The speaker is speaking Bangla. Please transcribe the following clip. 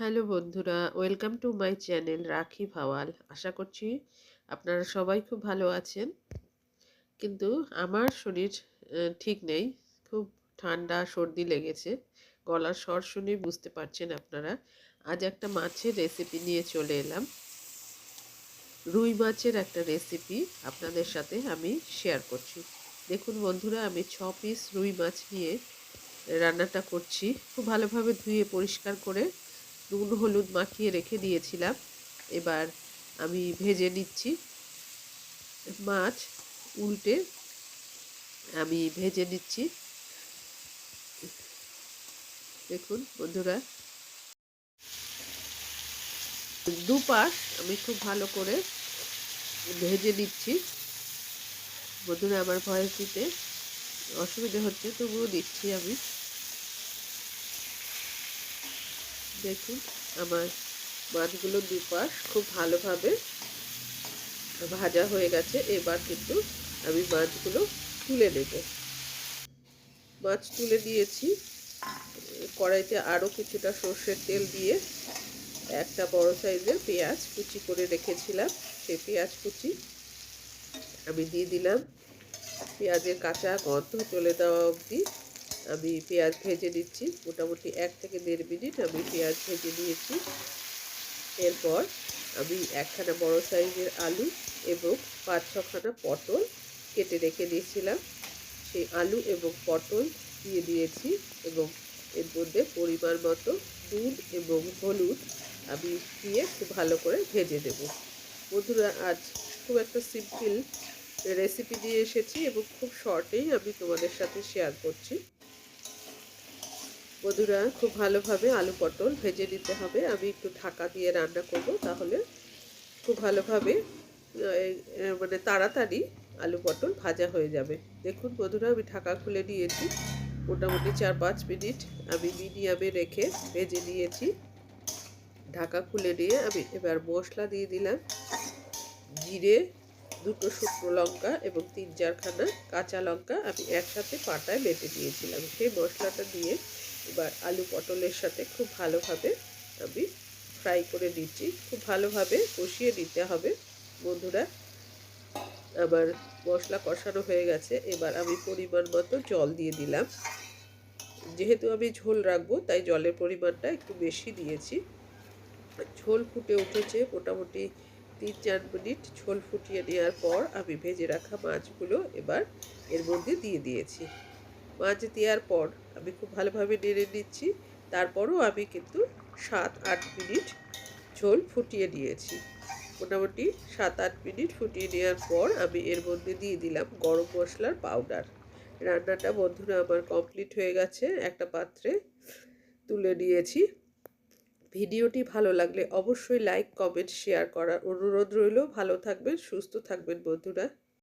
হ্যালো বন্ধুরা, ওয়েলকাম টু মাই চ্যানেল রাখি ভাওয়াল। আশা করছি আপনারা সবাই খুব ভালো আছেন। কিন্তু আমার শরীর ঠিক নেই। খুব ঠান্ডা, সর্দি লেগেছে। গলার স্বর শুনে বুঝতে পারছেন আপনারা। আজ একটা মাছের রেসিপি নিয়ে চলে এলাম। রুই মাছের একটা রেসিপি আপনাদের সাথে আমি শেয়ার করছি। দেখুন বন্ধুরা, আমি ছ পিস রুই মাছ নিয়ে রান্নাটা করছি। খুব ভালোভাবে ধুয়ে পরিষ্কার করে নুন হলুদ মাখিয়ে রেখে দিয়েছিলাম। এবার আমি ভেজে নিচ্ছি মাছ উল্টে। আমি ভেজে নিচ্ছি। দেখুন বন্ধুরা। দুপাশ আমি খুব ভালো করে ভেজে নিচ্ছি। বন্ধুরা, আমার ভয়েস দিতে অসুবিধা হচ্ছে, তবুও দিচ্ছি আমি। দেখুন, আমার মাছগুলো দুপাশ খুব ভালোভাবে ভাজা হয়ে গেছে। এবার কিন্তু আমি মাছগুলো তুলে নেব। মাছ তুলে দিয়েছি। কড়াইতে আরও কিছুটা সর্ষের তেল দিয়ে একটা বড় সাইজের পেঁয়াজ কুচি করে রেখেছিলাম। সেই পেঁয়াজ কুচি আমি দিয়ে দিলাম। পেঁয়াজের কাঁচা গন্ধ চলে দেওয়া অবধি আমি পেঁয়াজ ভেজে নিচ্ছি। মোটামুটি এক থেকে দেড় মিনিট আমি পেঁয়াজ ভেজে নিয়েছি। এরপর আমি একখানা বড় সাইজের আলু এবং পাঁচ ছখানা পটল কেটে রেখে দিয়েছিলাম। সেই আলু এবং পটল দিয়ে দিয়েছি এবং এর মধ্যে পরিমাণ মতো নুন এবং হলুদ আমি দিয়ে খুব ভালো করে ভেজে দেব বন্ধুরা, আজ খুব একটা সিম্পল রেসিপি দিয়ে এসেছি এবং খুব শর্টেই আমি তোমাদের সাথে শেয়ার করছি। বন্ধুরা, খুব ভালোভাবে আলু পটল ভেজে নিতে হবে। আমি একটু ঢাকা দিয়ে রান্না করব, তাহলে খুব ভালোভাবে মানে তাড়াতাড়ি আলু পটল ভাজা হয়ে যাবে। দেখুন বন্ধুরা, আমি ঢাকা খুলে নিয়েছি। মোটামুটি চার পাঁচ মিনিট আমি মিডিয়ামে রেখে ভেজে নিয়েছি। ঢাকা খুলে নিয়ে আমি এবার মশলা দিয়ে দিলাম। জিরে দুটো শুকনো লঙ্কা এবং তিন চারখানা কাঁচা লঙ্কা আমি একসাথে পাটায় বেটে দিয়েছিলাম। সেই মশলাটা দিয়ে এবার আলু পটলের সাথে খুব ভালোভাবে আমি ফ্রাই করে দিচ্ছি খুব ভালোভাবে কষিয়ে দিতে হবে। বন্ধুরা আবার মশলা কষানো হয়ে গেছে। এবার আমি পরিমাণ মতো জল দিয়ে দিলাম। যেহেতু আমি ঝোল রাখব, তাই জলের পরিমাণটা একটু বেশি দিয়েছি। ঝোল ফুটে উঠেছে, মোটামুটি তিন চার মিনিট ঝোল ফুটিয়ে নেওয়ার পর আমি ভেজে রাখা মাছগুলো এবার এর মধ্যে দিয়ে দিয়েছি। মাছ দেওয়ার পর আমি খুব ভালোভাবে নেড়ে নিচ্ছি, তারপরও আমি কিন্তু সাত আট মিনিট ঝোল ফুটিয়ে নিয়েছি। মোটামুটি সাত আট মিনিট ফুটিয়ে নেওয়ার পর আমি এর মধ্যে দিয়ে দিলাম গরম মশলার পাউডার। রান্নাটা বন্ধুরা আমার কমপ্লিট হয়ে গেছে, একটা পাত্রে তুলে নিয়েছি। ভিডিওটি ভালো লাগলে অবশ্যই লাইক, কমেন্ট, শেয়ার করার অনুরোধ রইল। ভালো থাকবেন, সুস্থ থাকবেন বন্ধুরা।